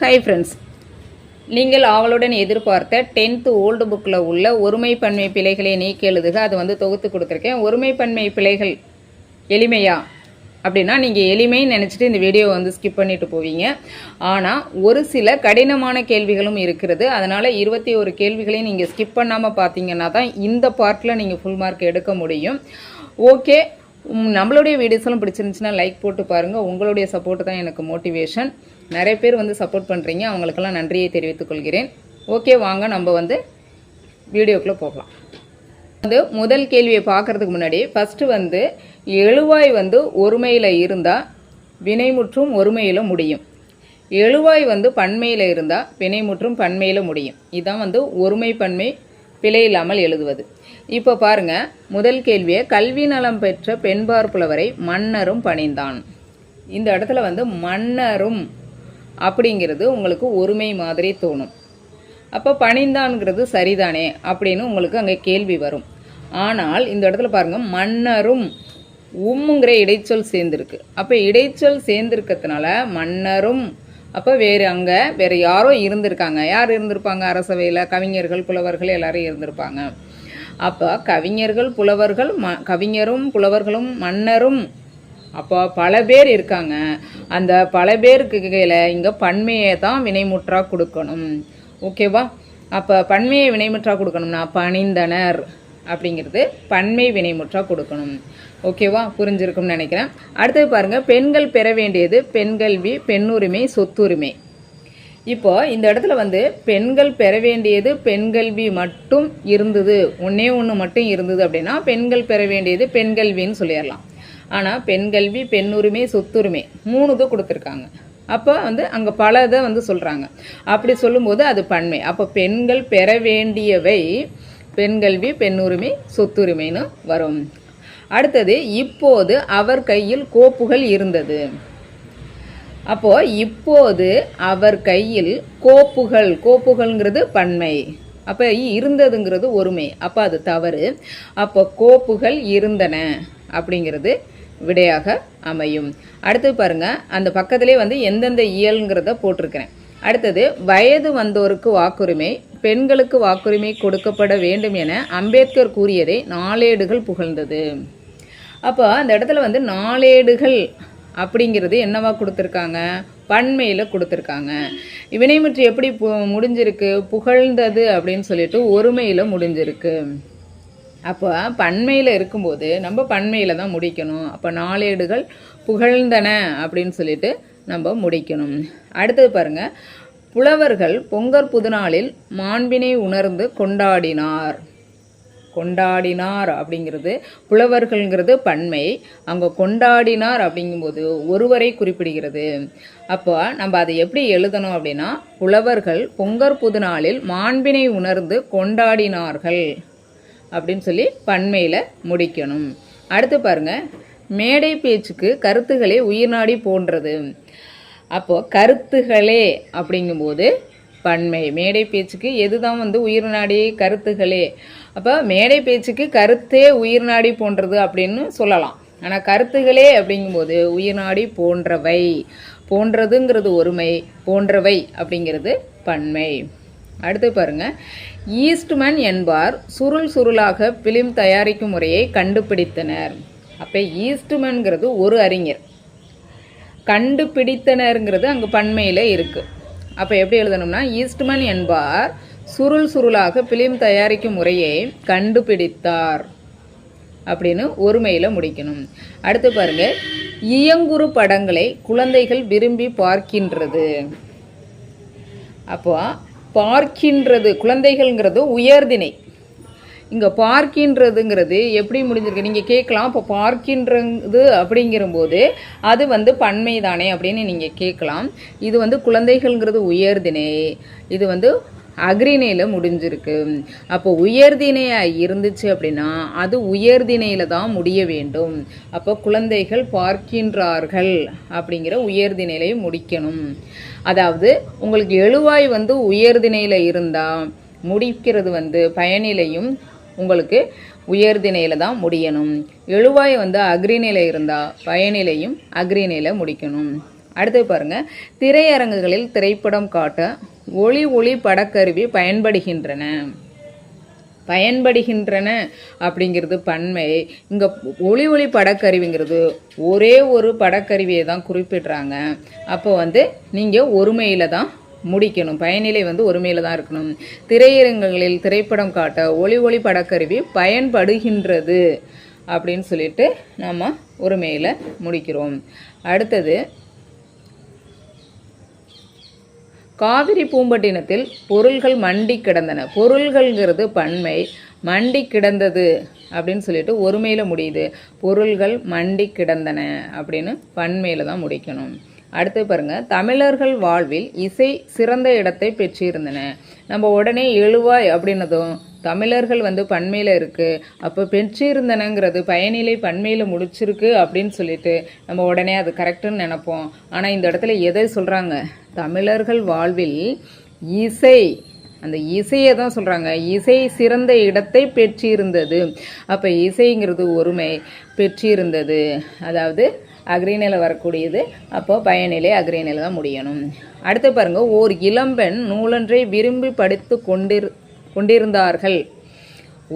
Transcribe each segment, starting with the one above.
Hi friends நீங்கள் ஆவலுடன் எதிர்பார்த்த டென்த்து ஓல்டு புக்கில் உள்ள ஒருமைப்பன்மை பிழைகளை நீக்கி எழுதுக. அது வந்து தொகுத்து கொடுத்துருக்கேன். ஒருமைப்பன்மை பிழைகள் எளிமையா? அப்படின்னா நீங்கள் எளிமைன்னு நினச்சிட்டு இந்த வீடியோவை வந்து ஸ்கிப் பண்ணிட்டு போவீங்க. ஆனால் ஒரு சில கடினமான கேள்விகளும் இருக்கிறது. அதனால் இருபத்தி ஒரு கேள்விகளையும் நீங்கள் ஸ்கிப் பண்ணாமல் பார்த்தீங்கன்னா தான் இந்த பார்ட்டில் நீங்கள் ஃபுல் மார்க் எடுக்க முடியும். ஓகே நம்மளுடைய வீடியோஸ்லாம் பிடிச்சிருந்துச்சுன்னா லைக் போட்டு பாருங்கள் உங்களுடைய சப்போர்ட் தான் எனக்கு மோட்டிவேஷன் நிறைய பேர் வந்து சப்போர்ட் பண்ணுறீங்க அவங்களுக்கெல்லாம் நன்றியை தெரிவித்துக் கொள்கிறேன். ஓகே வாங்க நம்ம வந்து வீடியோக்குள்ளே போகலாம். வந்து முதல் கேள்வியை பார்க்கறதுக்கு முன்னாடி ஃபஸ்ட்டு வந்து எழுவாய் வந்து ஒருமையில் இருந்தால் வினைமுற்றும் ஒருமையில் முடியும். எழுவாய் வந்து பன்மையில் இருந்தால் வினைமுற்றும் பன்மையில் முடியும். இதுதான் வந்து ஒருமை பன்மை பிழை இல்லாமல் எழுதுவது. இப்போ பாருங்கள் முதல் கேள்வியை கல்வி நலம் பெற்ற பெண்பார் புலவரை மன்னரும் பணிந்தான். இந்த இடத்துல வந்து மன்னரும் அப்படிங்கிறது உங்களுக்கு ஒருமை மாதிரி தோணும். அப்போ பணிந்தான்ங்கிறது சரிதானே அப்படின்னு உங்களுக்கு அங்கே கேள்வி வரும். ஆனால் இந்த இடத்துல பாருங்கள் மன்னரும் உம்முங்கிற இடைச்சொல் சேர்ந்துருக்கு. அப்போ இடைச்சொல் சேர்ந்துருக்கிறதுனால மன்னரும் அப்போ வேறு அங்கே வேறு யாரோ இருந்திருக்காங்க. யார் இருந்திருப்பாங்க? அரசவையில் கவிஞர்கள் புலவர்கள் எல்லாரும் இருந்திருப்பாங்க. அப்போ கவிஞர்கள் புலவர்கள் ம கவிஞரும் புலவர்களும் மன்னரும் அப்போ பல பேர் இருக்காங்க. அந்த பல பேருக்கு கையில் இங்கே பன்மையை தான் வினைமுற்றா கொடுக்கணும். ஓகேவா அப்போ பன்மையை வினைமுற்றா கொடுக்கணும்னா பணிந்தனர் அப்படிங்கிறது பன்மை வினைமுற்றா கொடுக்கணும். ஓகேவா புரிஞ்சிருக்கும்னு நினைக்கிறேன். அடுத்தது பாருங்கள் பெண்கள் பெற வேண்டியது பெண்கல்வி பெண்ணுரிமை சொத்துரிமை. இப்போ இந்த இடத்துல வந்து பெண்கள் பெற வேண்டியது பெண்கல்வி மட்டும் இருந்தது. ஒன்றே ஒன்று மட்டும் இருந்தது அப்படின்னா பெண்கள் பெற வேண்டியது பெண்கல்வின்னு சொல்லிடலாம். ஆனால் பெண்கல்வி பெண்ணுரிமை சொத்துரிமை மூணு இது கொடுத்துருக்காங்க. அப்போ வந்து அங்கே பல இதை வந்து சொல்கிறாங்க அப்படி சொல்லும்போது அது பன்மை. அப்போ பெண்கள் பெற வேண்டியவை பெண்கல்வி பெண்ணுரிமை சொத்துரிமைன்னு வரும். அடுத்தது இப்போது அவர் கையில் கோப்புகள் இருந்தது. அப்போ இப்போது அவர் கையில் கோப்புகள் கோப்புகள்ங்கிறது பன்மை. அப்போ இருந்ததுங்கிறது ஒருமை. அப்போ அது தவறு. அப்போ கோப்புகள் இருந்தன அப்படிங்கிறது விடையாக அமையும். அடுத்து பாருங்க அந்த பக்கத்திலே வந்து எந்தெந்த இயல்ங்கிறத போட்டிருக்கிறேன். அடுத்தது வயது வந்தோருக்கு வாக்குரிமை பெண்களுக்கு வாக்குரிமை கொடுக்கப்பட வேண்டும் என அம்பேத்கர் கூறியதை நாளேடுகள் புகழ்ந்தது. அப்போ அந்த இடத்துல வந்து நாளேடுகள் அப்படிங்கிறது என்னவா கொடுத்துருக்காங்க? பண்மையில் கொடுத்துருக்காங்க. வினைமுற்று எப்படி பு- முடிஞ்சிருக்கு? புகழ்ந்தது அப்படின்னு சொல்லிட்டு ஒருமையில் முடிஞ்சிருக்கு. அப்போ பன்மையில் இருக்கும்போது நம்ம பன்மையில் தான் முடிக்கணும். அப்போ நாளேடுகள் புகழ்ந்தன அப்படின்னு சொல்லிட்டு நம்ம முடிக்கணும். அடுத்தது பாருங்க. புலவர்கள் பொங்கற் புதுநாளில் மாண்பினை உணர்ந்து கொண்டாடினார். கொண்டாடினார் அப்படிங்கிறது புலவர்கள்ங்கிறது பன்மை. அங்கே கொண்டாடினார் அப்படிங்கும்போது ஒருவரை குறிப்பிடுகிறது. அப்போ நம்ம அதை எப்படி எழுதணும் அப்படின்னா புலவர்கள் பொங்கற் புதுநாளில் மாண்பினை உணர்ந்து கொண்டாடினார்கள். அப்படின்னு சொல்லி பன்மையில் முடிக்கணும். அடுத்து பாருங்க மேடை பேச்சுக்கு கருத்துக்களே உயிர்நாடி போன்றது. அப்போது கருத்துகளே அப்படிங்கும்போது பன்மை மேடை பேச்சுக்கு எதுதான் வந்து உயிர்நாடி கருத்துகளே அப்போ மேடை பேச்சுக்கு கருத்தே உயிர்நாடி போன்றது அப்படின்னு சொல்லலாம். ஆனால் கருத்துகளே அப்படிங்கும்போது உயிர்நாடி போன்றவை. போன்றதுங்கிறது ஒருமை போன்றவை அப்படிங்கிறது பன்மை அடுத்து பாருங்க. ஈஸ்ட்மன் என்பார் சுருள் சுருளாக பிலிம் தயாரிக்கும் முறையை கண்டுபிடித்தனர். அப்போ ஈஸ்ட்மன்கிறது ஒரு அறிஞர். கண்டுபிடித்தனருங்கிறது அங்கே பன்மையில் இருக்குது அப்போ எப்படி எழுதணும்னா ஈஸ்ட்மன் என்பார் சுருள் சுருளாக பிலிம் தயாரிக்கும் முறையை கண்டுபிடித்தார் அப்படின்னு ஒருமையில் முடிக்கணும். அடுத்து பாருங்க இயங்குறு படங்களை குழந்தைகள் விரும்பி பார்க்கின்றது. அப்போ பார்க்கின்றது குழந்தைகள்ங்கிறது உயர்திணை. இங்கே பார்க்கின்றதுங்கிறது எப்படி முடிஞ்சிருக்கு? நீங்கள் கேட்கலாம். இப்போ பார்க்கின்றது அப்படிங்கிறபோது அது வந்து பன்மை தானே அப்படின்னு நீங்கள் கேட்கலாம். இது வந்து குழந்தைகள்ங்கிறது உயர்தினை இது வந்து அக்ரிணையில் முடிஞ்சிருக்கு. அப்போ உயர்திணையாக இருந்துச்சு அப்படின்னா அது உயர்திணையில் தான் முடிய வேண்டும். அப்போ குழந்தைகள் பார்க்கின்றார்கள் அப்படிங்கிற உயர்திணையிலை முடிக்கணும். அதாவது உங்களுக்கு எழுவாய் வந்து உயர்திணையில் இருந்தால் முடிக்கிறது வந்து பயனிலையும் உங்களுக்கு உயர்திணையில் தான் முடியணும். எழுவாய் வந்து அக்ரிநிலை இருந்தால் பயனிலையும் அக்ரிநிலை முடிக்கணும். அடுத்து பாருங்க. திரையரங்குகளில் திரைப்படம் காட்ட ஒளி ஒளி படக்கருவி பயன்படுகின்றன. பயன்படுகின்றன அப்படிங்கிறது பன்மை. இங்கே ஒளி ஒளி படக்கருவிங்கிறது ஒரே ஒரு படக்கருவியை தான் குறிப்பிடுறாங்க. அப்போ வந்து நீங்கள் ஒருமையில் தான் முடிக்கணும். பயனிலை வந்து ஒருமையில் தான் இருக்கணும். திரையரங்குகளில் திரைப்படம் காட்ட ஒளி ஒளி படக்கருவி பயன்படுகின்றது அப்படின்னு சொல்லிட்டு நம்ம ஒருமையில் முடிக்கிறோம். அடுத்தது காவிரி பூம்பட்டினத்தில் பொருள்கள் மண்டி கிடந்தன. பொருள்கள்ங்கிறது பன்மை மண்டி கிடந்தது அப்படின்னு சொல்லிட்டு ஒருமையில் முடியுது. பொருள்கள் மண்டி கிடந்தன அப்படின்னு பன்மையில் தான் முடிக்கணும். அடுத்து பாருங்க தமிழர்கள் வாழ்வில் இசை சிறந்த இடத்தை பெற்றிருந்தன. நம்ம உடனே எழுவாய் அப்படின்னதும் தமிழர்கள் வந்து பன்மையில் இருக்குது அப்போ பெற்றிருந்தனங்கிறது பயனிலை பன்மையில் முடிச்சிருக்கு அப்படின்னு சொல்லிட்டு நம்ம உடனே அது கரெக்டுன்னு நினப்போம். ஆனால் இந்த இடத்துல எதை சொல்கிறாங்க தமிழர்கள் வாழ்வில் இசை அந்த இசையை தான் சொல்கிறாங்க இசை சிறந்த இடத்தை பெற்றிருந்தது. அப்போ இசைங்கிறது ஒருமை பெற்றிருந்தது. அதாவது அக்ரிநிலை வரக்கூடியது. அப்போ பயனிலை அக்ரிநிலை தான் முடியணும். அடுத்து பாருங்கள் ஓர் இளம்பெண் நூலன்றை விரும்பி படித்து கொண்டிரு கொண்டிருந்தார்கள்.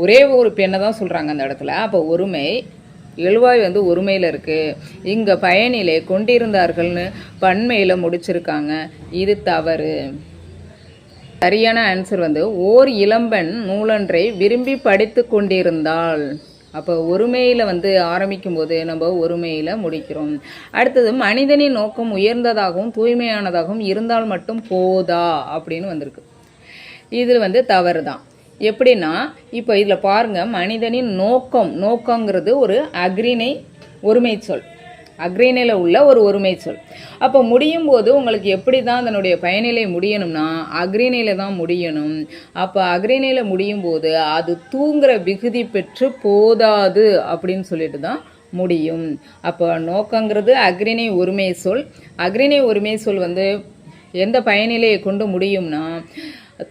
ஒரே ஒரு பெண்ணை தான் சொல்கிறாங்க அந்த இடத்துல. அப்போ ஒருமை எழுவாய் வந்து ஒருமையில் இருக்குது இங்கே பயனிலே கொண்டிருந்தார்கள்னு பன்மையில் முடிச்சிருக்காங்க. இது தவறு. சரியான ஆன்சர் வந்து ஓர் இளம்பெண் நூலன்றை விரும்பி படித்து கொண்டிருந்தாள். அப்போ ஒருமையில் வந்து ஆரம்பிக்கும் போது நம்ம ஒருமையில் முடிக்கிறோம். அடுத்தது மனிதனின் நோக்கம் உயர்ந்ததாகவும் தூய்மையானதாகவும் இருந்தால் மட்டும் போதா அப்படின்னு வந்திருக்கு. இது வந்து தவறு தான் எப்படின்னா இப்போ இதில் பாருங்கள் மனிதனின் நோக்கம் நோக்கங்கிறது ஒரு அக்ரிணை ஒருமை சொல். அக்ரிணையில் உள்ள ஒரு ஒருமை சொல். அப்போ முடியும் போது உங்களுக்கு எப்படி தான் அதனுடைய பயனிலை முடியணும்னா அக்ரிணையில் தான் முடியணும். அப்போ அக்ரிணையில் முடியும் போது அது தூங்குற விகுதி பெற்று போதாது அப்படின்னு சொல்லிட்டு தான் முடியும். அப்போ நோக்கங்கிறது அக்ரிணை ஒருமை சொல். அக்ரிணை ஒருமை சொல் வந்து எந்த பயனிலையை கொண்டு முடியும்னா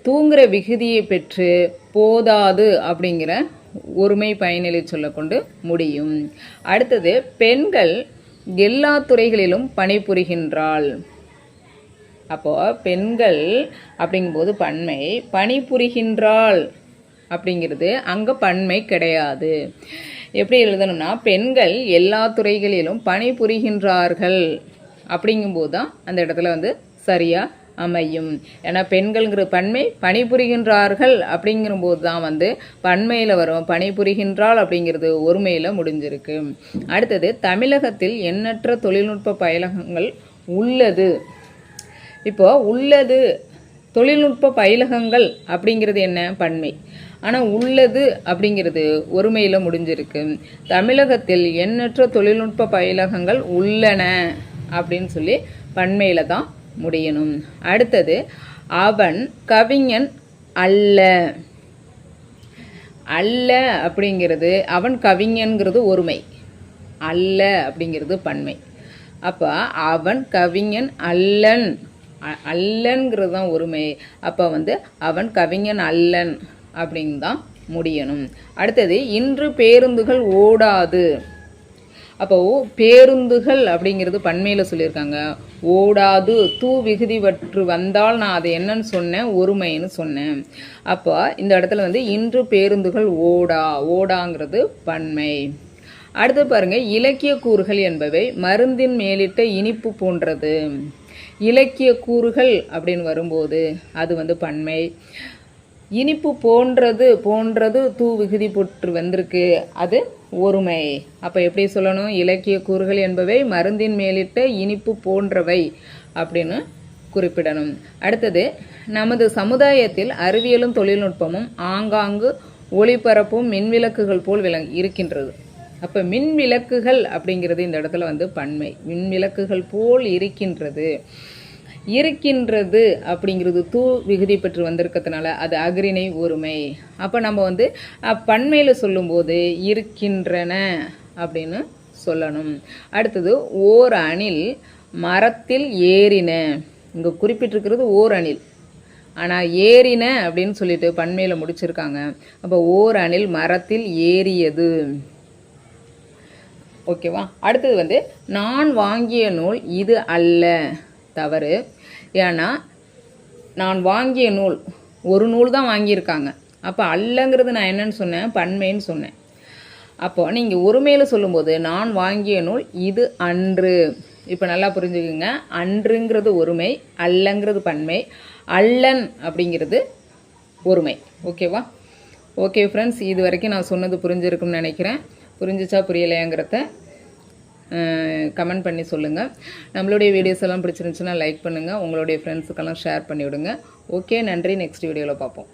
தூங்குகிற விகுதியை பெற்று போதாது அப்படிங்கிற ஒருமை பயனிலை சொல்ல கொண்டு முடியும். அடுத்தது பெண்கள் எல்லா துறைகளிலும் பணிபுரிகின்றாள். அப்போ பெண்கள் அப்படிங்கும்போது பன்மை பணிபுரிகின்றாள் அப்படிங்கிறது அங்கே பன்மை கிடையாது. எப்படி எழுதணும்னா பெண்கள் எல்லா துறைகளிலும் பணிபுரிகின்றார்கள் அப்படிங்கும்போது தான் அந்த இடத்துல வந்து சரியாக அமையும். ஏன்னா பெண்கள்ங்கிற பன்மை பணிபுரிகின்றார்கள் அப்படிங்கிறபோது தான் வந்து பன்மையில் வரும். பணிபுரிகின்றால் அப்படிங்கிறது ஒருமையில் முடிஞ்சிருக்கு. அடுத்தது தமிழகத்தில் எண்ணற்ற தொழில்நுட்ப பயிலகங்கள் உள்ளது. இப்போ உள்ளது தொழில்நுட்ப பயிலகங்கள் அப்படிங்கிறது என்ன? பன்மை. ஆனால் உள்ளது அப்படிங்கிறது ஒருமையில் முடிஞ்சிருக்கு. தமிழகத்தில் எண்ணற்ற தொழில்நுட்ப பயிலகங்கள் உள்ளன அப்படின்னு சொல்லி பன்மையில் தான் முடியணும். அடுத்தது அவன் கவிஞன் அல்ல. அல்ல அப்படிங்கிறது அவன் கவிஞன்கிறது ஒருமை. அல்ல அப்படிங்கிறது பன்மை. அப்போ அவன் கவிஞன் அல்லன். அல்லன்கிறது தான் ஒருமை. அப்போ வந்து அவன் கவிஞன் அல்லன் அப்படின்னு தான் முடியணும். அடுத்தது இன்று பேருந்துகள் ஓடாது. அப்போ பேருந்துகள் அப்படிங்கிறது பன்மையில் சொல்லியிருக்காங்க. ஓடாது தூ விகுதி வற்று வந்தால் நான் அதை என்னன்னு சொன்னேன் ஒருமைன்னு சொன்னேன். அப்போ இந்த இடத்துல வந்து இன்று பேருந்துகள் ஓடா ஓடாங்கிறது பன்மை அடுத்து பாருங்க இலக்கிய கூறுகள் என்பவை மருந்தின் மேலிட்ட இனிப்பு போன்றது. இலக்கிய கூறுகள் அப்படின்னு வரும்போது அது வந்து பன்மை இனிப்பு போன்றது போன்றது தூ விகுதி போற்று வந்திருக்கு. அது ஒருமை. அப்போ எப்படி சொல்லணும்? இலக்கிய கூறுகள் என்பவை மருந்தின் மேலிட்ட இனிப்பு போன்றவை அப்படின்னு குறிப்பிடணும். அடுத்தது நமது சமுதாயத்தில் அறிவியலும் தொழில்நுட்பமும் ஆங்காங்கு ஒளிபரப்பும் மின்விளக்குகள் போல் விளங் இருக்கின்றது. அப்போ மின் விளக்குகள் அப்படிங்கிறது இந்த இடத்துல வந்து பன்மை. மின் விளக்குகள் போல் இருக்கின்றது. இருக்கின்றது அப்படிங்கிறது தூ விகுதி பெற்று வந்திருக்கிறதுனால அது அகரிணை ஒருமை. அப்போ நம்ம வந்து பன்மையில் சொல்லும்போது இருக்கின்றன அப்படின்னு சொல்லணும். அடுத்தது ஓர் அணில் மரத்தில் ஏறின. இங்கே குறிப்பிட்டிருக்கிறது ஓர் அணில் ஆனால் ஏறின அப்படின்னு சொல்லிட்டு பன்மையில் முடிச்சிருக்காங்க. அப்போ ஓர் அணில் மரத்தில் ஏறியது. ஓகேவா? அடுத்தது வந்து நான் வாங்கிய நூல் இது அல்ல. தவறு. ஏன்னா நான் வாங்கிய நூல் ஒரு நூல் தான் வாங்கியிருக்காங்க. அப்போ அல்லங்கிறது நான் என்னன்னு சொன்னேன் பன்மைன்னு சொன்னேன். அப்போ நீங்கள் ஒருமையில் சொல்லும்போது நான் வாங்கிய நூல் இது அன்று. இப்போ நல்லா புரிஞ்சுக்குங்க. அன்றுங்கிறது ஒருமை அல்லங்கிறது பன்மை. அல்லன் அப்படிங்கிறது ஒருமை. ஓகேவா? ஓகே ஃப்ரெண்ட்ஸ் இது வரைக்கும் நான் சொன்னது புரிஞ்சிருக்கும்னு நினைக்கிறேன். புரிஞ்சிச்சா புரியலையாங்கிறத கமெண்ட் பண்ணி சொல்லுங்கள் நம்மளுடைய வீடியோஸ் எல்லாம் பிடிச்சிருந்துச்சுன்னா லைக் பண்ணுங்கள் உங்களுடைய ஃப்ரெண்ட்ஸுக்கெல்லாம் ஷேர் பண்ணி விடுங்க ஓகே நன்றி. நெக்ஸ்ட் வீடியோவில் பார்ப்போம்.